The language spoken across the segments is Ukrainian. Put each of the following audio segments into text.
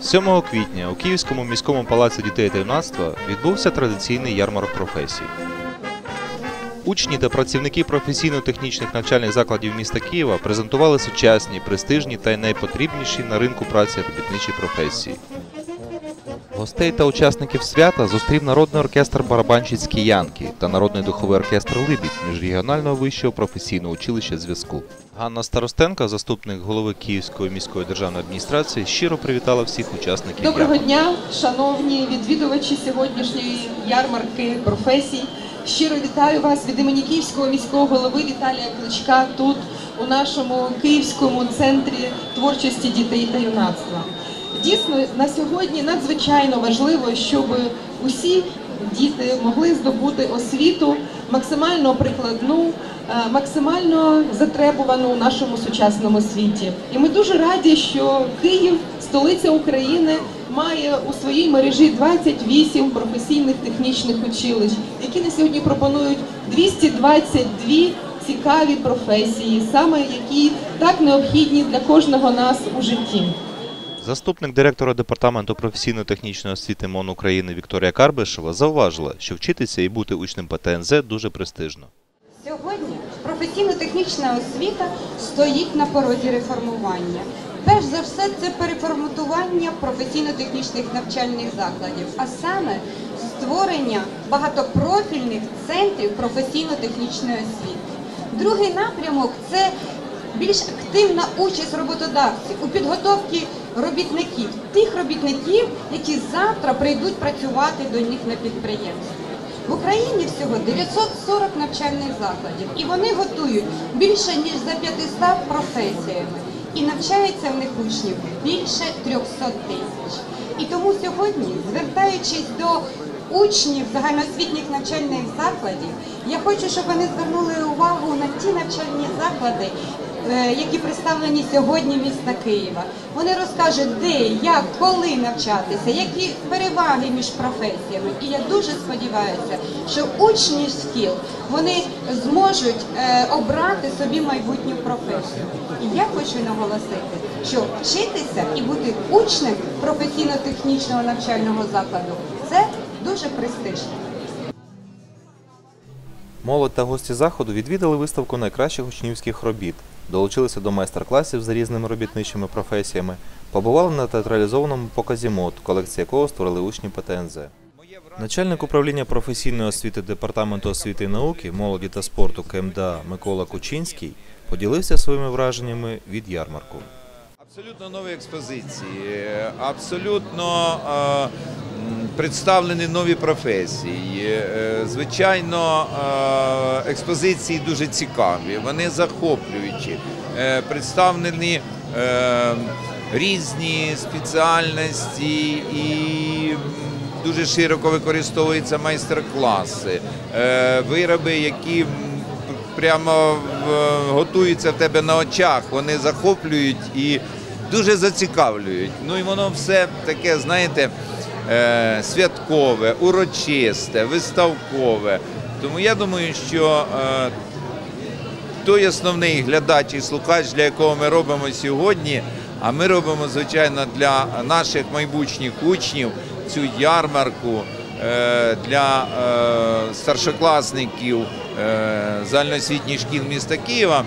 Сьомого квітня у Київському міському палаці дітей та юнацтва відбувся традиційний ярмарок професій. Учні та працівники професійно-технічних навчальних закладів міста Києва презентували сучасні, престижні та найпотрібніші на ринку праці робітничі професії. Гостей та учасників свята зустрів народний оркестр барабанщицькі Янки та народний духовий оркестр Либідь міжрегіонального вищого професійного училища зв'язку. Ганна Старостенко, заступник голови Київської міської державної адміністрації, щиро привітала всіх учасників Доброго дня, шановні відвідувачі сьогоднішньої ярмарки професій. Щиро вітаю вас від імені Київського міського голови Віталія Кличка тут, у нашому Київському центрі творчості дітей та юнацтва. Дійсно, на сьогодні надзвичайно важливо, щоб усі діти могли здобути освіту максимально прикладну, е, максимально затребувану у нашому сучасному світі. І ми дуже раді, що Київ, столиця України, має у своїй мережі 28 професійних технічних училищ, які на сьогодні пропонують 222 цікаві професії, саме які так необхідні для кожного нас у житті. Заступник директора департаменту професійно-технічної освіти МОН України Вікторія Карбишева зауважила, що вчитися і бути учнем ПТНЗ дуже престижно. Сьогодні професійно-технічна освіта стоїть на порозі реформування. Перш за все, це переформатування професійно-технічних навчальних закладів, а саме створення багатопрофільних центрів професійно-технічної освіти. Другий напрямок це більш активна участь роботодавців у підготовці робітників, тих робітників, які завтра прийдуть працювати до них на підприємстві. В Україні всього 940 навчальних закладів, і вони готують більше ніж за 500 професіями. І навчається в них учнів більше 300 тисяч. І тому сьогодні, звертаючись до учнів загальноосвітніх навчальних закладів, я хочу, щоб вони звернули увагу ті навчальні заклади, е, які представлені сьогодні міста Києва. Вони розкажуть, де, як, коли навчатися, які переваги між професіями. І я дуже сподіваюся, що учні шкіл вони зможуть е, обрати собі майбутню професію. І я хочу наголосити, що вчитися і бути учнем професійно-технічного навчального закладу це дуже престижно. Молодь та гості заходу відвідали виставку найкращих учнівських робіт, долучилися до майстер-класів за різними робітничими професіями, побували на театралізованому показі мод, колекція якого створили учні ПТНЗ. Начальник управління професійної освіти Департаменту освіти і науки, молоді та спорту КМДА Микола Кучинський поділився своїми враженнями від ярмарку. Абсолютно нові експозиції, абсолютно е, представлені нові професії. Е, Звичайно, е, експозиції дуже цікаві, вони захоплюючі. Е, Представлені різні спеціальності і дуже широко використовуються майстер-класи, вироби, які прямо готуються в тебе на очах, вони захоплюють і дуже зацікавлюють. Ну і воно все таке, знаєте, святкове, урочисте, виставкове. Тому я думаю, що е, той основний глядач і слухач, для якого ми робимо сьогодні, а ми робимо, звичайно, для наших майбутніх учнів цю ярмарку е, для е, старшокласників е, загальноосвітніх шкіл міста Києва.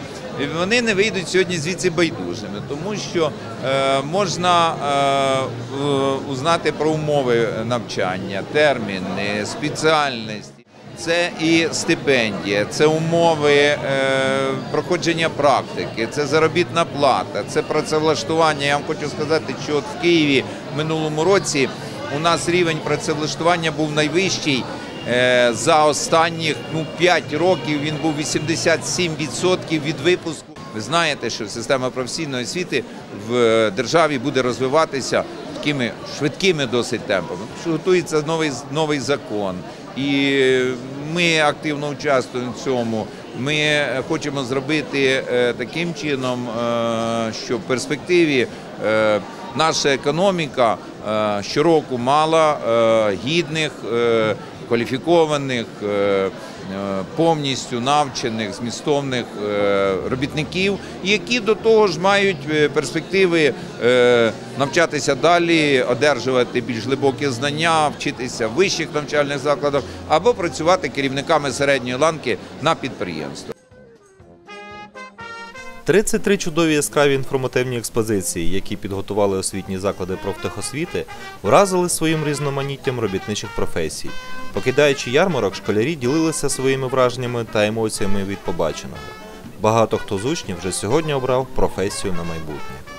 Вони не вийдуть сьогодні звідси байдужими, тому що е, можна е, узнати про умови навчання, терміни, спеціальності. Це і стипендія, це умови е, проходження практики, це заробітна плата, це працевлаштування. Я вам хочу сказати, що от в Києві в минулому році у нас рівень працевлаштування був найвищий. Е, за останніх ну, 5 років він був 87% від випуску. Ви знаєте, що система професійної освіти в е, державі буде розвиватися такими швидкими досить темпами. Готується новий, новий закон. І ми активно участвуємо в цьому. Ми хочемо зробити е, таким чином, що в перспективі наша економіка щороку мала гідних, кваліфікованих, е, повністю навчених, змістовних е, робітників, які до того ж мають е, перспективи е, навчатися далі, одержувати більш глибокі знання, вчитися в вищих навчальних закладах або працювати керівниками середньої ланки на підприємствах. 33 чудові яскраві інформативні експозиції, які підготували освітні заклади профтехосвіти, вразили своїм різноманіттям робітничих професій. Покидаючи ярмарок, школярі ділилися своїми враженнями та емоціями від побаченого. Багато хто з учнів вже сьогодні обрав професію на майбутнє.